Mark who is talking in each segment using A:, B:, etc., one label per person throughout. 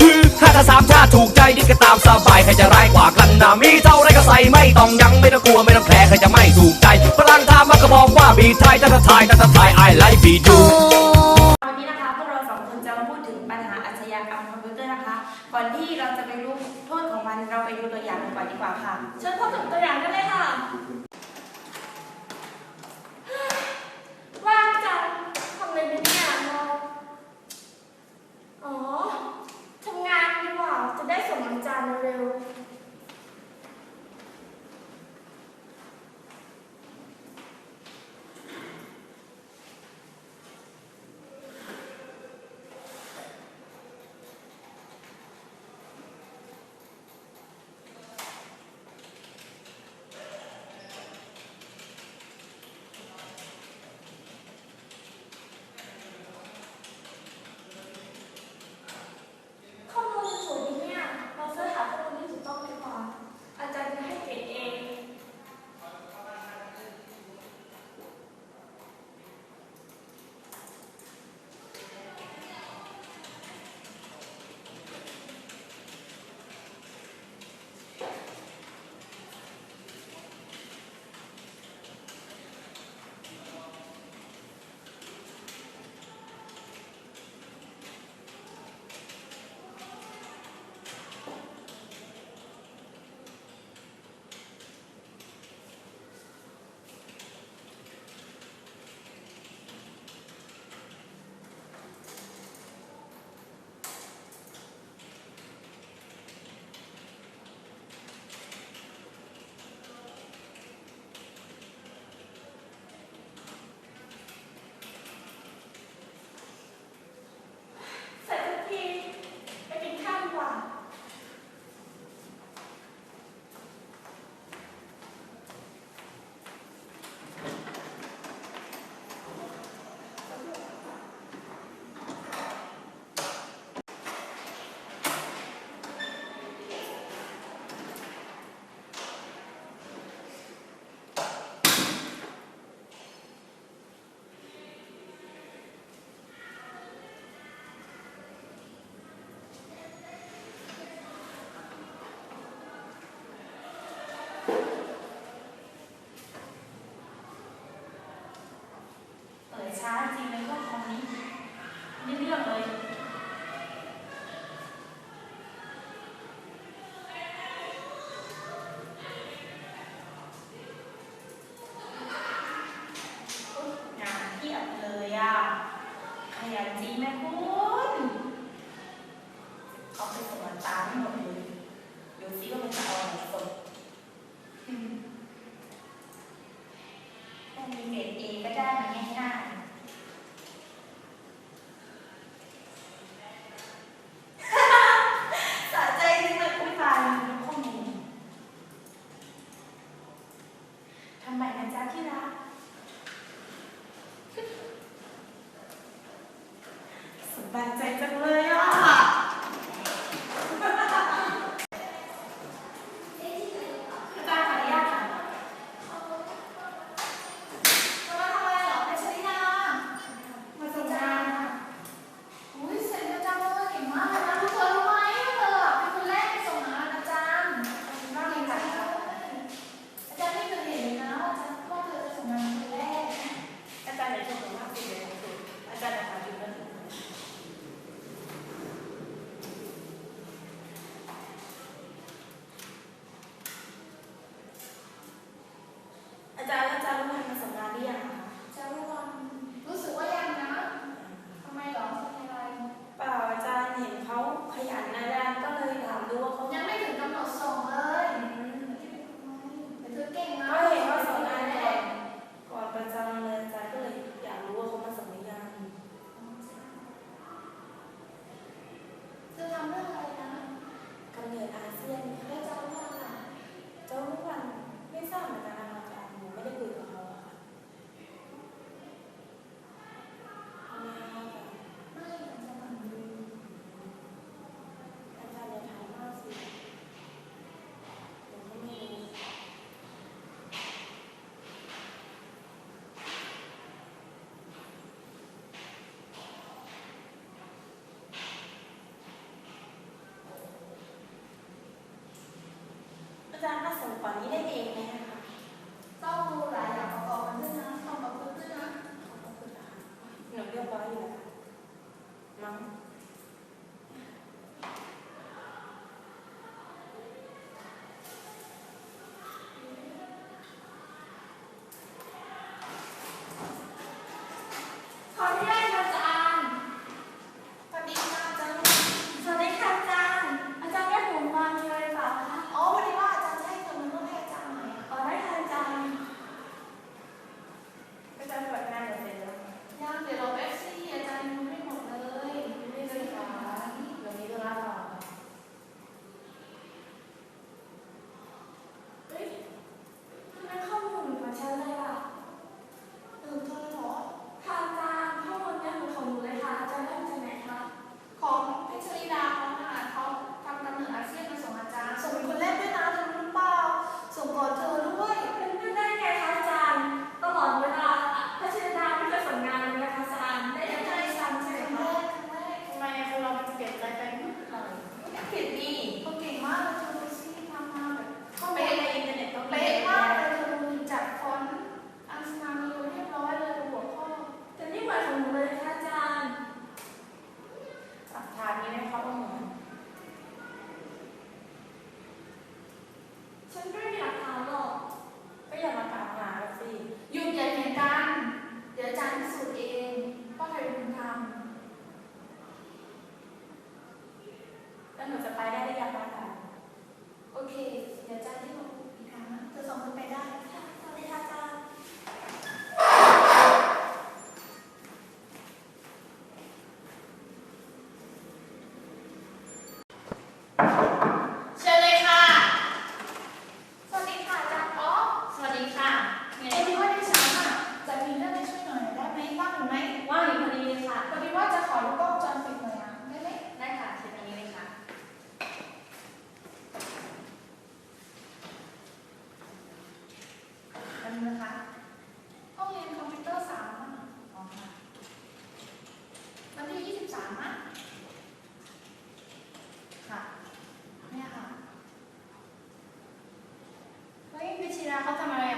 A: คือ
B: ข้า
C: จะสามชาติถูกใจนี่ก็
B: ตามสบายใครจะร้า
C: ยกว่ากันนะมีเท่าไร
B: ก็
C: ใส่ไม่ต้อง
B: ยังไม่
C: ต้องก
B: ลัวไม่
C: ต้องแผล
B: ใคร
C: จะไม่ถูกใจพลังตาม
D: มั
B: นก็บอกว่า
C: บีไทยตะทายตะ
D: ทายไอไลฟ์บีดู ช้าจริงในโลก็คอมนี้ไม่
C: เรื่
D: อ
C: งเลย
D: จารย์
C: ก็
D: ส่งกว่านี้ได้เองนะ Danos เขาจะมา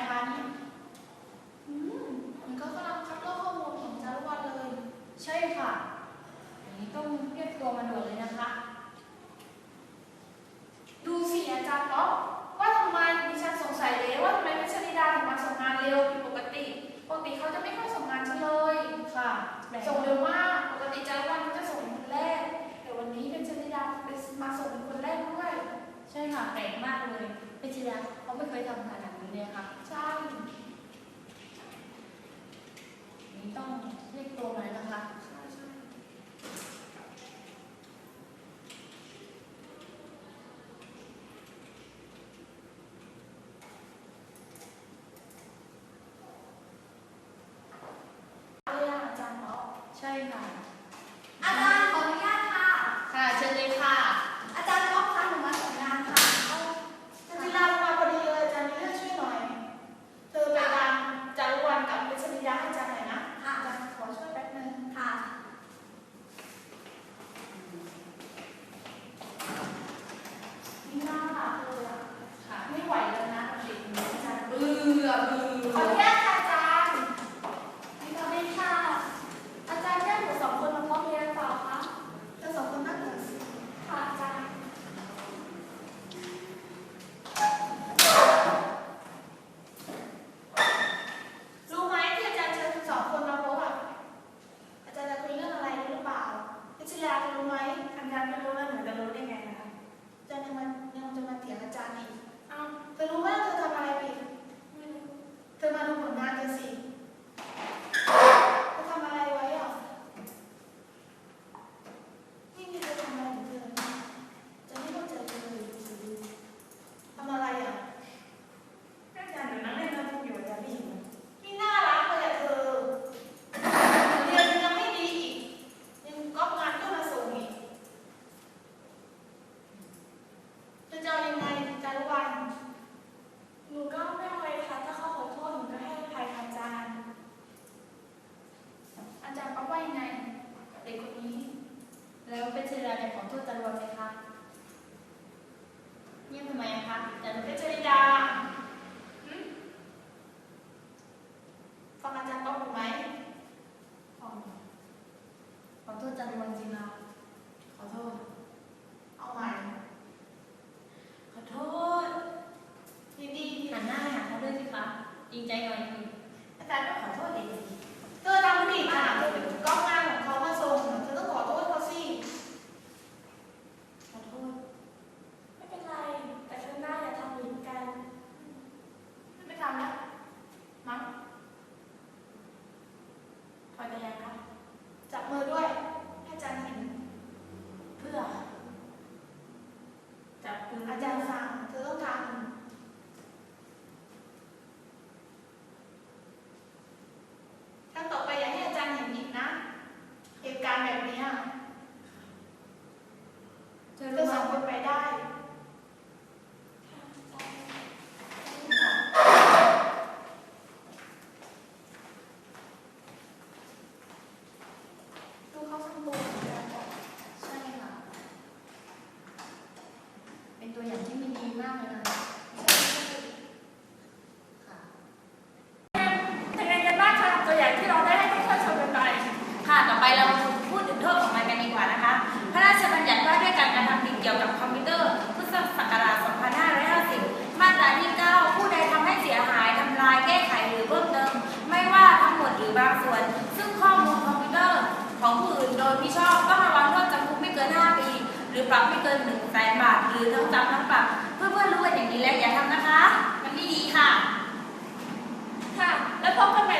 C: ใช่ค่ะ อาจารย์
D: ขออนุญาตค่ะ
C: ค่ะเชิญเลยค่ะ
D: อาจารย์ล็อกคะหนูมาส่งงานค่ะเอาจันทิลามาพอดีเลยอาจารย์มีเรื่องช่วยหน่อย เธอไปตามจารุวรรณกับเปชริยาให้อาจารย์หน่อยนะ
C: ค่ะ
D: อาจารย์ขอช่วยแป๊บนึง
C: ค่ะ
D: นี่น่ารักเลอ
C: ค่ะ
D: ไม่ไหวแล้วนะจริ
C: งๆอาจารย์
D: เบื่อเบื่
B: อ
D: 怎
C: 么ับไม่เกิน
B: หนึ่
D: งแสนบาทหรือทั้งจำทั้งปรับ เพื่อนๆรู้กันอย่างนี้แล้วอย่าทำนะคะ มันไม่ดีค่ะ
B: ค่ะ แล้วพบกันใหม่